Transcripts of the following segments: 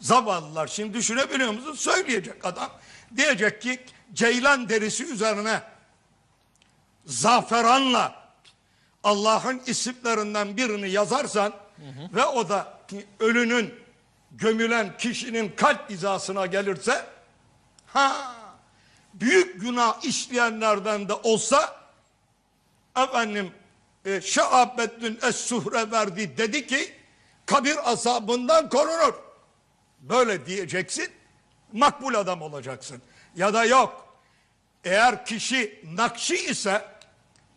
Zavallılar şimdi düşünebiliyor musun? Söyleyecek adam. Diyecek ki ceylan derisi üzerine zaferanla Allah'ın isimlerinden birini yazarsan ve o da ölünün gömülen kişinin kalp hizasına gelirse ha büyük günah işleyenlerden de olsa efendim e, Şahabeddin Es-Suhre verdi dedi ki kabir azabından korunur. Böyle diyeceksin makbul adam olacaksın. Ya da yok eğer kişi nakşi ise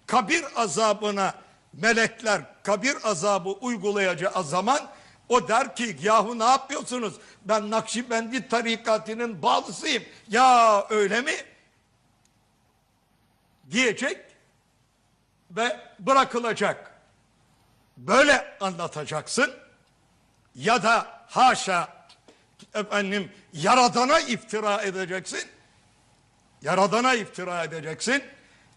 kabir azabına melekler kabir azabı uygulayacağı zaman o der ki yahu ne yapıyorsunuz? Ben Nakşibendi tarikatının bağlısıyım. Ya öyle mi? Diyecek ve bırakılacak. Böyle anlatacaksın ya da haşa efendim yaradana iftira edeceksin. Yaradana iftira edeceksin.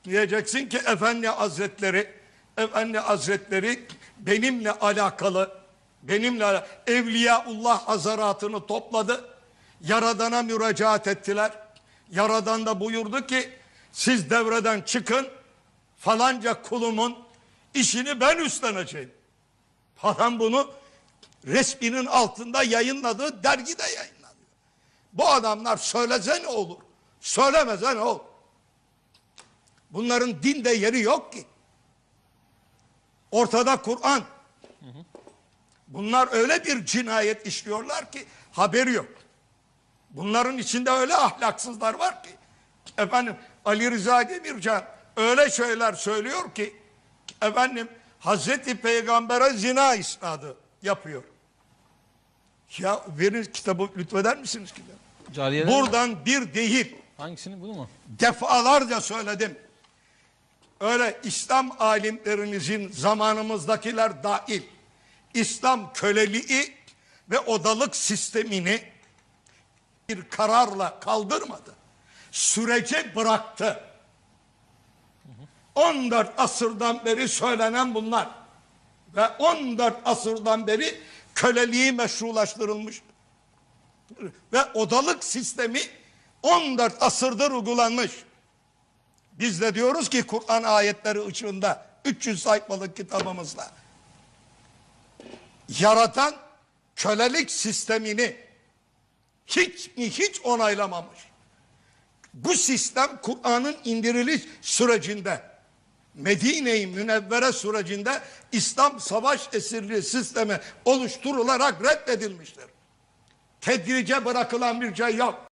Diyeceksin ki Efendi Hazretleri, Efendi Hazretleri benimle alakalı, benimle Evliyaullah hazaratını topladı. Yaradana müracaat ettiler. Yaradan da buyurdu ki siz devreden çıkın falanca kulumun işini ben üstleneceğim. Falan bunu resminin altında yayınladığı dergide yayınlanıyor. Bu adamlar söylese ne olur? Söylemese ne olur? Bunların dinde yeri yok ki. Ortada Kur'an. Bunlar öyle bir cinayet işliyorlar ki haberi yok. Bunların içinde öyle ahlaksızlar var ki. Efendim Ali Rıza Demircan öyle şeyler söylüyor ki efendim Hazreti Peygamber'e zina isnadı yapıyor. Ya verin kitabı lütfeder misiniz kitabı? Cariyeler Buradan bir değil hangisini bunu mu? defalarca söyledim. Öyle İslam alimlerimizin zamanımızdakiler dahil İslam köleliği ve odalık sistemini bir kararla kaldırmadı. Sürece bıraktı. 14 asırdan beri söylenen bunlar. Ve 14 asırdan beri köleliği meşrulaştırılmış. Ve odalık sistemi 14 asırdır uygulanmış. Biz de diyoruz ki Kur'an ayetleri ışığında 300 sayfalık kitabımızda yaratan kölelik sistemini hiç mi hiç onaylamamış. Bu sistem Kur'an'ın indiriliş sürecinde Medine-i Münevvere sürecinde İslam savaş esirliği sistemi oluşturularak reddedilmiştir. Tedrice bırakılan bir şey.